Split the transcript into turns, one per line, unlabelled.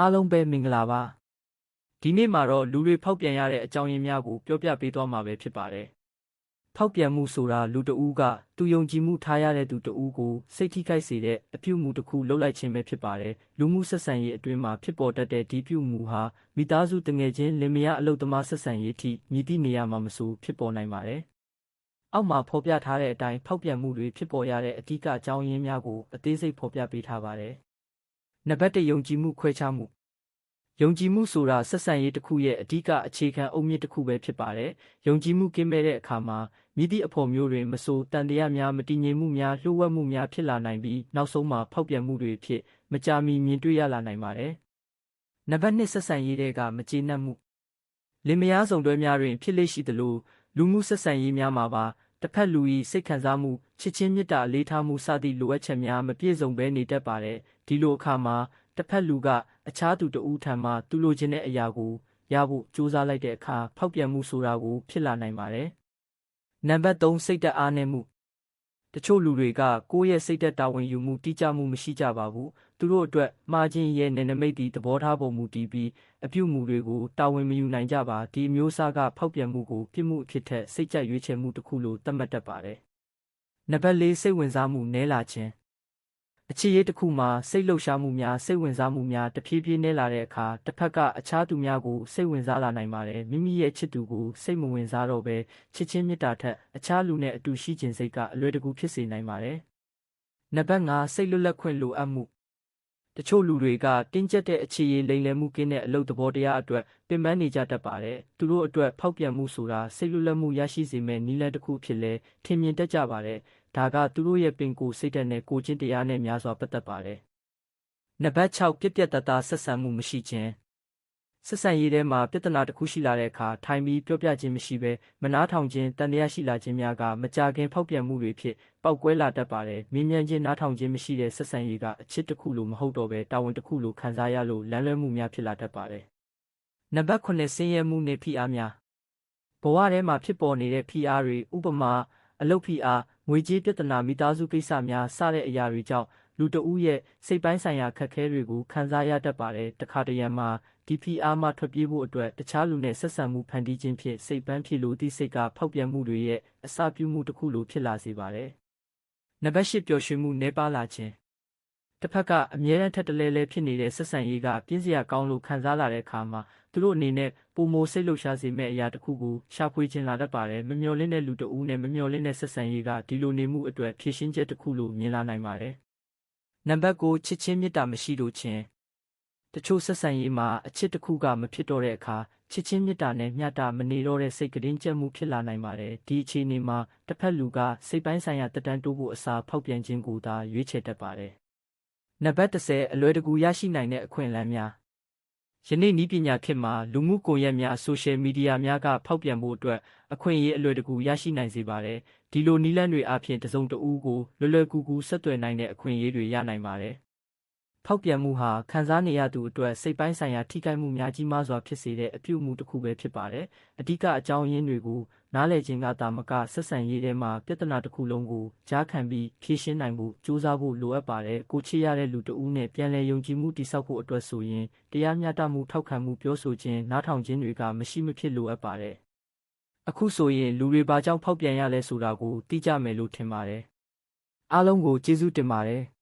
အားလုံးပဲမင်္ဂလာပါဒီနေ့မှာတော့လူတွေဖောက်ပြန်ရတဲ့အကြောင်းရင်းများကိုပြောပြပေးသွားမှာပဲဖြစ်ပါတယ်ဖောက်ပြန်မှုဆိုတာလူတဦးကသူယုံကြည်မှုထားရတဲ့သူတဦးကိုစိတ်ထိခိုက်စေတဲ့အပြုမှုတစ်ခုလုပ်လိုက်ခြင်းပဲဖြစ်ပါတယ်လူမှုဆက်ဆံရေးအတွင်းမှာဖြစ်ပေါ်တတ်တဲ့ဒီပြုမှုဟာမိသားစုတငယ်ချင်းလင်မယားအလုပ်သမားဆက်ဆံရေးအထိမြည်သည့်နေရာမှာမဆိုဖြစ်ပေါ်နိုင်ပါတယ်အောက်မှာဖော်ပြထားတဲ့အတိုင်းဖောက်ပြန်မှုတွေဖြစ်ပေါ်ရတဲ့အဓိကအကြောင်းရင်းများကိုအသေးစိတ်ဖော်ပြပေးထားပါတယ် နံပါတ်1ယုံကြည်မှုခွဲခြားမှုယုံကြည်မှုဆိုတာဆက်ဆံရေးတစ်ခုရဲ့အဓိကအခြေခံအုတ်မြစ်တစ်ခုပဲဖြစ်ပါတယ်။ယုံကြည်မှုကင်းမဲ့တဲ့အခါမှာမိသည့်အဖို့မျိုးတွင်မဆိုတန်တရားများမတည်ငြိမ်မှုများလှုပ်ဝက်မှုများဖြစ်လာနိုင်ပြီးနောက်ဆုံးမှာဖောက်ပြန်မှုတွေဖြစ်မကြာမီမြင်တွေ့ရလာနိုင်ပါတယ်။နံပါတ်2ဆက်ဆံရေးတွေကမကျေနပ်မှုလင်မယားဆောင်တွဲများတွင်ဖြစ်လေ့ရှိသလိုလူမှုဆက်ဆံရေးများမှာပါ တစ်ဖက်လူ၏စိတ်ခံစားမှုချစ်ချင်းမေတ္တာအလေးထားမှုစသည့်လိုအပ်ချက်များမပြည့်စုံဘဲနေတတ်ပါတယ်။ဒီလိုအခါမှာတစ်ဖက်လူကအခြားသူတဦးထံမှသူလိုချင်တဲ့အရာကိုရဖို့ကြိုးစားလိုက်တဲ့အခါဖောက်ပြန်မှုဆိုတာကိုဖြစ်လာနိုင်ပါတယ်။နံပါတ်3စိတ်သက်အားနည်းမှုတချို့လူတွေကကိုယ့်ရဲ့စိတ်သက်တာဝန်ယူမှုတိကျမှုမရှိကြပါဘူး။ သူတို့အတွက်မှားခြင်းရဲ့နယ်နိမိတ်ဒီသဘောထားပုံမူတည်ပြီးအပြုမှုတွေကိုတာဝန်မယူနိုင်ကြပါဒီအမျိုးအစားကဖောက်ပြန်မှုကိုပြစ်မှုအဖြစ်ထက်စိတ်ကြရွေးချယ်မှုတစ်ခုလိုသတ်မှတ်တတ်ပါတယ်။နံပါတ်4စိတ်ဝင်စားမှုနည်းလာခြင်းအခြေရေးတစ်ခုမှာစိတ်လှုပ်ရှားမှုများစိတ်ဝင်စားမှုများတဖြည်းဖြည်းနည်းလာတဲ့အခါတစ်ဖက်ကအခြားသူများကိုစိတ်ဝင်စားလာနိုင်ပါတယ်မိမိရဲ့ချစ်သူကိုစိတ်မဝင်စားတော့ဘဲချစ်ချင်းမေတ္တာထက်အခြားလူနဲ့အတူရှိခြင်းစိတ်ကအလွယ်တကူဖြစ်စေနိုင်ပါတယ်နံပါတ်5စိတ်လွတ်လပ်ခွင့်လိုအပ်မှု တချို့လူတွေကတင်းကျပ်တဲ့အခြေရေးလိမ်လည်မှုကင်းတဲ့အလုပ်သဘောတရားအတွက်ပင်ပန်းနေကြတတ်ပါတယ်။သူတို့အတွက်ဖောက်ပြန်မှုဆိုတာစိတ်လွတ်လပ်မှုရရှိစေမယ့်နည်းလမ်းတစ်ခုဖြစ်လဲထင်မြင်တတ်ကြပါတယ်။ဒါကသူတို့ရဲ့ပင်ကိုယ်စိတ်ဓာတ်နဲ့ကိုယ်ချင်းတရားနဲ့များစွာပတ်သက်ပါတယ်။နံပါတ်6ပြက်ပြက်တသားဆက်ဆံမှုမရှိခြင်း ဆက်ဆံရေးထဲမှာပြဿနာတစ်ခုရှိလာတဲ့အခါထိုင်ပြီးပြောပြခြင်းမရှိဘဲမနားထောင်ခြင်းတန်တရားရှိလာခြင်းများကမကြခင်ဖောက်ပြန်မှုတွေဖြစ်ပောက်ကွဲလာတတ်ပါတယ်။မြင်းမြန်းခြင်းနားထောင်ခြင်းမရှိတဲ့ဆက်ဆံရေးကအချစ်တစ်ခုလိုမဟုတ်တော့ဘဲတာဝန်တစ်ခုလိုခံစားရလို့လမ်းလွဲမှုများဖြစ်လာတတ်ပါတယ်။နံပါတ်9ဆင်းရဲမှုနဲ့ဖိအားများဘဝထဲမှာဖြစ်ပေါ်နေတဲ့ဖိအားတွေဥပမာအလုပ်ဖိအားငွေကြေးပြဿနာမိသားစုကိစ္စများစတဲ့အရာတွေကြောင့်လူတဦးရဲ့စိတ်ပိုင်းဆိုင်ရာခက်ခဲတွေကိုခံစားရတတ်ပါတယ်တခါတရံမှာ ဒီဖိအားမှထွက်ပြေးဖို့အတွက်တခြားလူနဲ့ဆက်ဆံမှုဖန်တီးခြင်းဖြင့်စိတ်ပန်းဖြစ်လို့ဒီစိတ်ကဖောက်ပြန်မှုတွေရဲ့အစပြုမှုတစ်ခုလိုဖြစ်လာစေပါတယ်နံပါတ်၈ပျော်ရွှင်မှုနှဲပါလာခြင်းတစ်ဖက်ကအမြဲတမ်းထက်တလဲလဲဖြစ်နေတဲ့ဆက်ဆံရေးကပြင်းစရာကောင်းလို့ခံစားလာတဲ့အခါမှာသူတို့အနေနဲ့ပုံမိုစိတ်လှုပ်ရှားစေမဲ့အရာတစ်ခုကိုရှာဖွေခြင်းလာတတ်ပါတယ်မမျော်လင့်တဲ့လူတဦးနဲ့မမျော်လင့်တဲ့ဆက်ဆံရေးကဒီလိုနေမှုအတွက်ဖြည့်ရှင်းချက်တစ်ခုလိုမြင်လာနိုင်ပါတယ်နံပါတ်9ချစ်ချင်းမေတ္တာမရှိလို့ခြင်း တချို့ဆက်ဆံရေးမှာအချစ်တစ်ခုကမဖြစ်တော့တဲ့အခါချစ်ချင်းမေတ္တာနဲ့မျှတမနေတော့တဲ့စိတ်ကတင်းကျပ်မှုဖြစ်လာနိုင်ပါတယ်ဒီအခြေအနေမှာတစ်ဖက်လူကစိတ်ပိုင်းဆိုင်ရာတက်တန်းတိုးဖို့အစားဖောက်ပြန်ခြင်းကိုသာရွေးချယ်တတ်ပါတယ်နံပါတ်10အလွယ်တကူရရှိနိုင်တဲ့အခွင့်အလမ်းများယနေ့ဤပညာခေတ်မှာလူမှုကွန်ရက်များဆိုရှယ်မီဒီယာများကဖောက်ပြန်ဖို့အတွက်အခွင့်အရေးအလွယ်တကူရရှိနိုင်စေပါတယ်ဒီလိုနည်းလမ်းတွေအပြင်တစုံတဦးကိုလွယ်လွယ်ကူကူဆက်သွယ်နိုင်တဲ့အခွင့်အရေးတွေရနိုင်ပါတယ် ဖောက်ပြန်မှုဟာခံစားနေရသူအတွက်စိတ်ပိုင်းဆိုင်ရာထိခိုက်မှုများကြီးမားစွာဖြစ်စေတဲ့အပြုအမူတစ်ခုပဲဖြစ်ပါတယ်။အဓိကအကြောင်းရင်းတွေကိုနားလည်ခြင်းကသာမကဆက်ဆံရေးထဲမှာပြဿနာတစ်ခုလုံးကိုကြားခံပြီးဖြေရှင်းနိုင်ဖို့ကြိုးစားဖို့လိုအပ်ပါတယ်။ကိုချစ်ရတဲ့လူတဦးနဲ့ပြန်လည်ယုံကြည်မှုတည်ဆောက်ဖို့အတွက်ဆိုရင်တရားမျှတမှုထောက်ခံမှုပြောဆိုခြင်းနားထောင်ခြင်းတွေကမရှိမဖြစ်လိုအပ်ပါတယ်။အခုဆိုရင်လူတွေဘာကြောင့်ဖောက်ပြန်ရလဲဆိုတာကိုသိကြမယ်လို့ထင်ပါတယ်။အားလုံးကိုကျေးဇူးတင်ပါတယ်။